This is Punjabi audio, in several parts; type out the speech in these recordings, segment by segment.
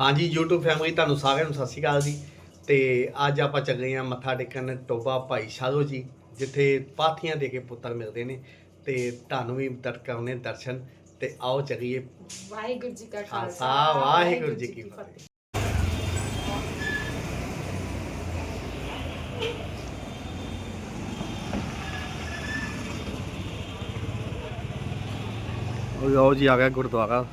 ਹਾਂਜੀ YouTube ਫੈਮਿਲੀ ਤੁਹਾਨੂੰ ਸਾਰਿਆਂ ਨੂੰ ਸਤਿ ਸ਼੍ਰੀ ਅਕਾਲ ਜੀ। ਤੇ ਅੱਜ ਆਪਾਂ ਚੱਲੇ ਹਾਂ ਮੱਥਾ ਟੇਕਣ ਟੋਬਾ ਭਾਈ ਸਾਧੋ ਜੀ ਜਿੱਥੇ ਪਾਥੀਆਂ ਦੇ ਕੇ ਪੁੱਤਰ ਮਿਲਦੇ ਨੇ। ਤੇ ਤੁਹਾਨੂੰ ਵੀ ਦਰ ਕਰਨੇ ਦਰਸ਼ਨ ਤੇ ਆਓ ਚੱਲੀਏ। ਵਾਹਿਗੁਰੂ ਜੀ ਕਾ ਖਾਲਸਾ, ਵਾਹਿਗੁਰੂ ਜੀ ਕੀ ਫਤਿਹ। ਉਹ ਲਓ ਜੀ ਆ ਗਿਆ ਗੁਰਦੁਆਰਾ।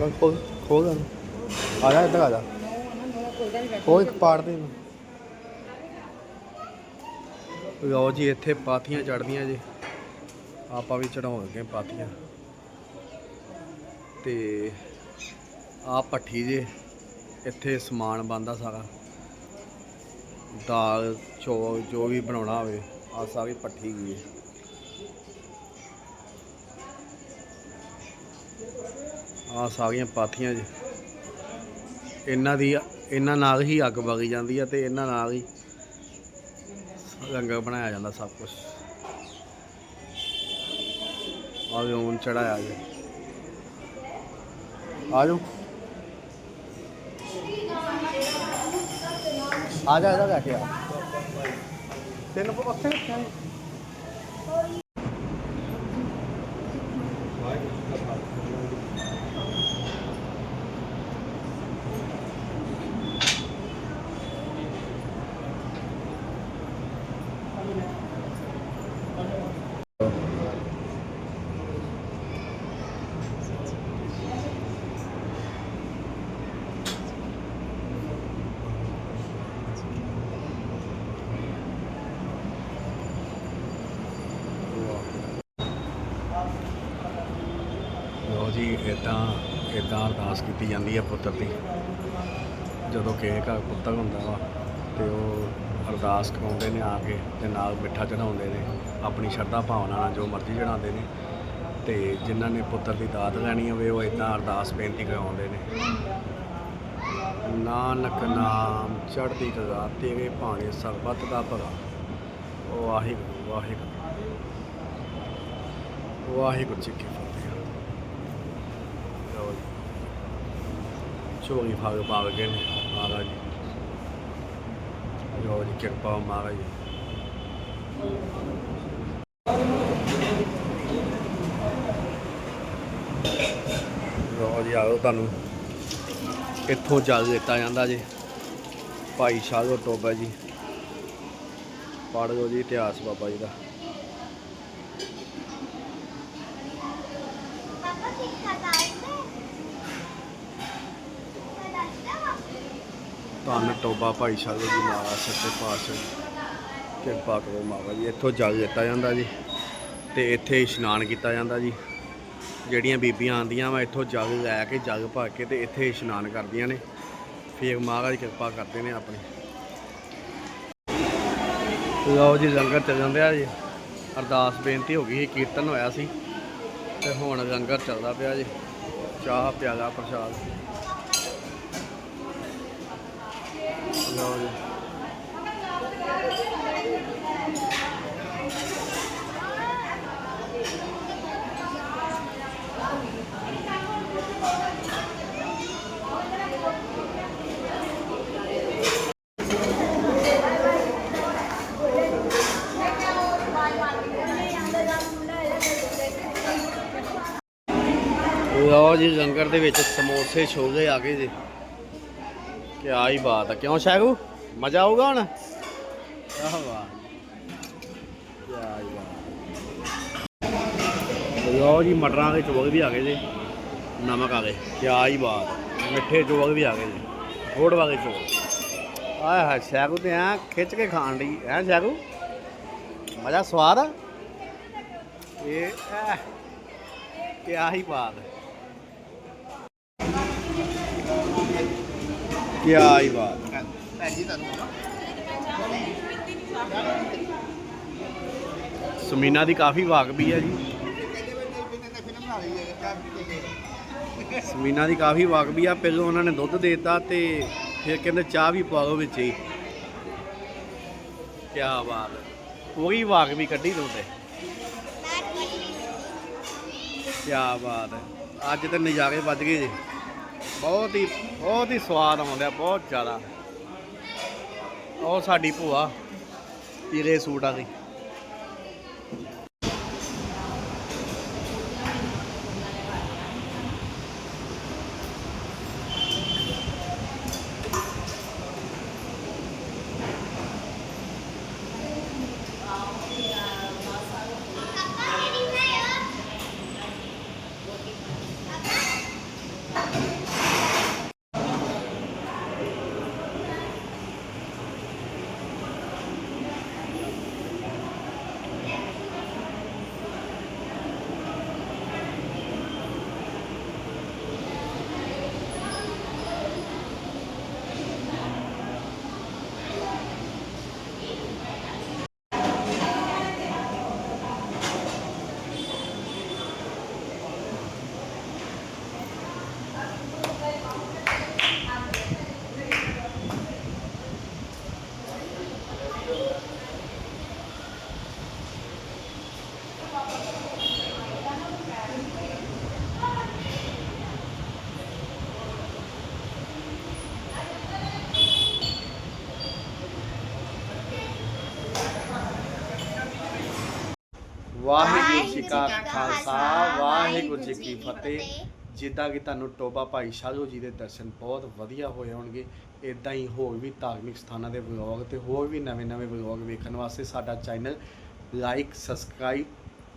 ਚਲ ਖੋਲ ਖੋਲ ਆ ਆ ਜਾ ਇੱਧਰ ਆ ਜਾ। ਕੋਈ ਪਾੜ ਦੇ ਲਓ ਜੀ, ਇੱਥੇ ਪਾਥੀਆਂ ਚੜਦੀਆਂ ਜੀ। ਆਪਾਂ ਵੀ ਚੜਾਉਣਗੇ ਪਾਥੀਆਂ। ਤੇ ਆ ਪੱਠੀ ਜੇ। ਇੱਥੇ ਸਮਾਨ ਬੰਦਾ ਸਾਰਾ। ਦਾਲ, ਚੌਲ, ਜੋ ਵੀ ਬਣਾਉਣਾ ਹੋਵੇ ਆ ਸਾਰੀ ਪੱਠੀ ਗਈ ਆ ਸਾਰੀਆਂ ਪਾਥੀਆਂ ਜੀ। ਇਹਨਾਂ ਦੀ, ਇਹਨਾਂ ਨਾਲ ਹੀ ਅੱਗ ਵਗੀ ਜਾਂਦੀ ਆ ਤੇ ਇਹਨਾਂ ਨਾਲ ਹੀ ਲੰਗਰ ਬਣਾਇਆ ਜਾਂਦਾ ਸਭ ਕੁਝ ਆ ਵੀ ਹੁਣ ਚੜਾਇਆ ਜੀ। ਆ ਜਾਓ ਆ ਜਾ, ਇਹਦਾ ਲੈ ਕੇ ਉੱਥੇ ਰੱਖਿਆ। ਹੈ ਜੀ ਇਦਾਂ ਇਦਾਂ ਅਰਦਾਸ ਕੀਤੀ ਜਾਂਦੀ ਹੈ ਪੁੱਤਰ ਦੀ। ਜਦੋਂ ਕਿਸੇ ਘਰ ਪੁੱਤਰ ਹੁੰਦਾ ਵਾ, ਤੇ ਉਹ ਅਰਦਾਸ ਕਰਾਉਂਦੇ ਨੇ ਆ ਕੇ, ਤੇ ਨਾਲ ਮਿੱਠਾ ਚੜਾਉਂਦੇ ਨੇ, ਆਪਣੀ ਸ਼ਰਧਾ ਭਾਵਨਾ ਨਾਲ ਜੋ ਮਰਜ਼ੀ ਚੜਾਉਂਦੇ ਨੇ। ਤੇ ਜਿਨ੍ਹਾਂ ਨੇ ਪੁੱਤਰ ਦੀ ਦਾਤ ਲੈਣੀ ਹੋਵੇ, ਉਹ ਇਦਾਂ ਅਰਦਾਸ ਬੇਨਤੀ ਕਰਾਉਂਦੇ ਨੇ। ਨਾਨਕ ਨਾਮ, ਚੜ੍ਹਦੀ ਕਲਾ, ਤੇਰੇ ਭਾਣੇ ਸਰਬਤ ਦਾ ਭਲਾ। ਵਾਹਿਗੁਰੂ ਵਾਹਿਗੁਰੂ। ਵਾਹਿਗੁਰੂ ਜੀ ਕੀ ਫਤਿਹ। ਲਓ ਜੀ। ਝੋਲੀ ਭਾਗ ਪਾ ਗਏ ਨੇ ਮਹਾਰਾਜ ਜੀ ਲਓ ਜੀ ਕਿਰਪਾ ਮਹਾਰਾਜ ਜੀ ਲਓ ਜੀ ਆਓ ਤੁਹਾਨੂੰ ਇੱਥੋਂ ਜਲ ਦਿੱਤਾ ਜਾਂਦਾ ਜੀ। ਭਾਈ ਸਾਧੋ ਟੋਬਾ ਜੀ। ਪੜ੍ਹ ਲਓ ਜੀ ਇਤਿਹਾਸ ਬਾਬਾ ਜੀ ਦਾ। ਧੰਨ ਟੋਬਾ ਭਾਈ ਸਾਹਿਬ ਜੀ ਮਹਾਰਾਜ, ਸੱਚੇ ਪਾਤਸ਼ਾਹ ਕਿਰਪਾ ਕਰੋ ਮਾਤਾ ਜੀ, ਇੱਥੋਂ ਜਲ ਦਿੱਤਾ ਜਾਂਦਾ ਜੀ ਤੇ ਇੱਥੇ ਇਸ਼ਨਾਨ ਕੀਤਾ ਜਾਂਦਾ ਜੀ। ਜਿਹੜੀਆਂ ਬੀਬੀਆਂ ਆਉਂਦੀਆਂ ਵਾ, ਇੱਥੋਂ ਜਲ ਲੈ ਕੇ, ਜਲ ਭਰ ਕੇ ਤੇ ਇੱਥੇ ਇਸ਼ਨਾਨ ਕਰਦੀਆਂ ਨੇ। ਫਿਰ ਮਹਾਰਾਜ ਕਿਰਪਾ ਕਰਦੇ ਨੇ ਆਪਣੀ। ਲਓ ਜੀ, ਲੰਗਰ ਚੱਲ ਜਾਂਦੇ ਆ ਜੀ। ਅਰਦਾਸ ਬੇਨਤੀ ਹੋ ਗਈ ਸੀ, ਕੀਰਤਨ ਹੋਇਆ ਸੀ। ਤੇ ਹੁਣ ਲੰਗਰ ਚੱਲਦਾ ਪਿਆ ਜੀ। ਚਾਹ ਪਿਆਲਾ ਪ੍ਰਸ਼ਾਦ। ਲਓ ਜੀ ਲਓ ਜੀ ਲੰਗਰ ਦੇ ਵਿੱਚ ਸਮੋਸੇ ਛੋਲੇ ਆ ਗਏ ਜੀ। ਕੀ ਹੀ ਬਾਤ ਹੈ ਕਿਉਂ ਸ਼ੈਗੂ ਮਜ਼ਾ ਆਊਗਾ ਹੁਣ? ਆਹ ਵਾਹ ਕਿਆ ਹੀ ਬਾਤ। ਲਓ ਜੀ ਮਟਰਾਂ ਦੇ ਚੋਗ ਵੀ ਆ ਗਏ ਜੀ। ਨਮਕ ਆ ਗਏ ਕਿਆ ਹੀ ਬਾਤ ਮਿੱਠੇ ਚੋਗ ਵੀ ਆ ਗਏ ਜੀ। ਥੋੜ ਵਾਲੇ ਚੋਗ ਆਏ ਹਾਏ ਸ਼ੈਗੂ ਤੇ ਆ ਖਿੱਚ ਕੇ ਖਾਣ ਲਈ ਐ ਸ਼ੈਗੂ ਮਜ਼ਾ ਸਵਾਦ ਆ। ਇਹ ਕਿਆ ਹੀ ਬਾਤ ਕਿਆ ਹੀ ਬਾਤ। ਭੈਣ ਜੀ ਤੁਹਾਨੂੰ ਸਮੀਨਾ ਦੀ ਕਾਫੀ ਵਾਕਬੀ ਹੈ ਜੀ। ਸਮੀਨਾ ਦੀ ਕਾਫੀ ਵਾਕਬੀ ਆ, ਪਹਿਲਾਂ ਉਹਨਾਂ ਨੇ ਦੁੱਧ ਦੇਤਾ ਤੇ ਫਿਰ ਕਹਿੰਦੇ ਚਾਹ ਵੀ ਪਾ ਦਿਓ ਵਿੱਚ ਹੀ। ਕੀ ਬਾਤ। ਹੈ ਵਾਕਬੀ ਕੱਢੀ ਦੁੱਧ ਕੀ ਬਾਤ। ਹੈ ਅੱਜ ਤੇ ਨਜ਼ਾਰੇ ਵੱਜ ਗਏ ਜੀ। ਬਹੁਤ ਹੀ ਬਹੁਤ ਹੀ ਸਵਾਦ ਆਉਂਦਾ, ਬਹੁਤ ਜ਼ਿਆਦਾ। ਉਹ ਸਾਡੀ ਭੂਆ ਪੀਲੇ ਸੂਟ ਆ ਗਈ ਵਾਹਿਗੁਰੂ ਜੀ ਕਾ ਖਾਲਸਾ ਵਾਹਿਗੁਰੂ ਜੀ ਕੀ ਫਤਿਹ। ਜਿੱਦਾਂ ਕਿ ਤੁਹਾਨੂੰ ਟੋਬਾ ਭਾਈ ਸ਼ਾਲੂ ਜੀ ਦੇ ਦਰਸ਼ਨ ਬਹੁਤ ਵਧੀਆ ਹੋਏ ਹੋਣਗੇ ਇਦਾਂ ਹੀ ਹੋਰ ਵੀ ਧਾਰਮਿਕ ਸਥਾਨਾਂ ਦੇ ਵਲੌਗ ਤੇ ਹੋਰ ਵੀ ਨਵੇਂ-ਨਵੇਂ ਵਲੌਗ ਵੇਖਣ ਵਾਸਤੇ ਸਾਡਾ ਚੈਨਲ ਲਾਈਕ ਸਬਸਕ੍ਰਾਈਬ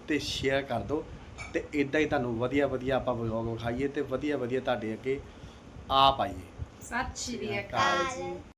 ਤੇ ਸ਼ੇਅਰ ਕਰ ਦਿਓ ਤੇ ਇਦਾਂ ਹੀ ਤੁਹਾਨੂੰ ਵਧੀਆ-ਵਧੀਆ ਆਪਾਂ ਵਲੌਗ ਵਿਖਾਈਏ ਤੇ ਵਧੀਆ-ਵਧੀਆ ਤੁਹਾਡੇ ਅੱਗੇ ਆ ਪਾਈਏ। ਸਤਿ ਸ਼੍ਰੀ ਅਕਾਲ ਜੀ।